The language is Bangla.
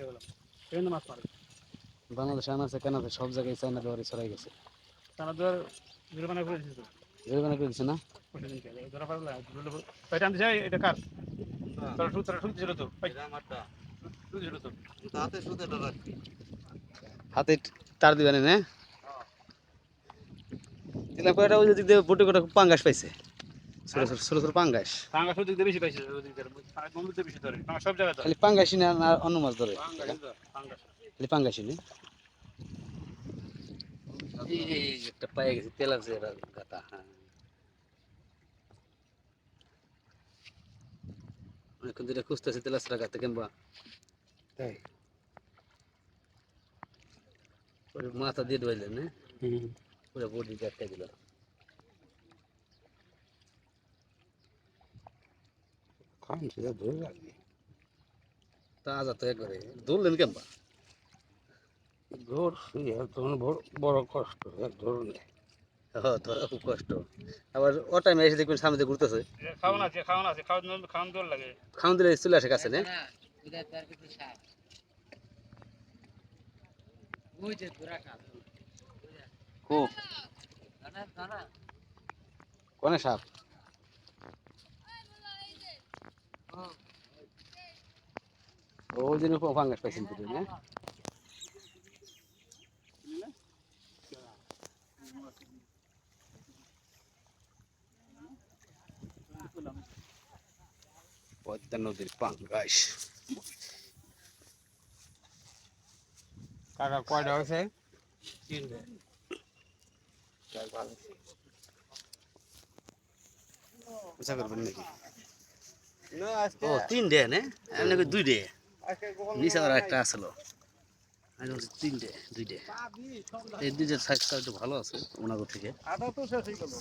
বিভিন্ন মাছ মারে বাংলাদেশে আনাছে কেনাতে সব জায়গায় চায়না দেওয়ারে ছড়াই গেছে। তারা ধর জরিমানা করে দিচ্ছে তো? জরিমানা করে দিচ্ছে না? ধরা পারলে ওইটা আনতে চাই এটা কার? তারা শুধু তারা শুধু ছিল তো? ওই, শুধু ছিল তো? হাতে তার দিবেন না দিলাম কয়টা ওই দিক দিয়ে বটে কটা পাঙ্গাস পাইছে? ছোট ছোট ছোট ছোট পাঙ্গাস। টাঙ্গা শুধু দিয়ে বেশি পাইছে ওদিক দিয়ে টাঙ্গা বন্ধুতে বেশি ধরে? টাঙ্গা সব জায়গায় খালি পাঙ্গাসই না না অন্য মাছ ধরে। টাঙ্গা শুধু টাঙ্গা খালি পাঙ্গাসই না? এই একটা পায়ে গেছে তেল আছে গাতা হ্যাঁ। এখন যেটা খুঁজতেছে তেল আছে গাতে কিংবা তাই? ওর মাথা দিয়ে ডুবাইলেন না পুরো বডি একটা দিল। খান সেটা তাজা তো একবারে। তখন বড় কষ্ট ধরুন ধরা খুব কষ্ট। আবার ও টাইমে এসে দেখবেন সামনে ঘুরতেছে। খাওয়ান আছে খাওয়ান আছে খাওয়ান খাওয়ান দোল লাগে। খাওয়ান দিলে চলে আসে কাছে না? খুব কোনে সাপ? ওই দিন ফাঙ্গাস পাইছেন তো না পদ্মা নদীর পাঙ্গাস কাকা কয়টা হয়েছে? বুঝা করবেন নাকি ও তিন ডে না? এমনি দুই ডে নিচে আবার একটা আসলো। আমি বলছি তিনটে, দুইটে। এই দুইটা সাইজটা একটু ভালো আছে ওনাগর থেকে। আদা তো শেষ হয়ে গেল।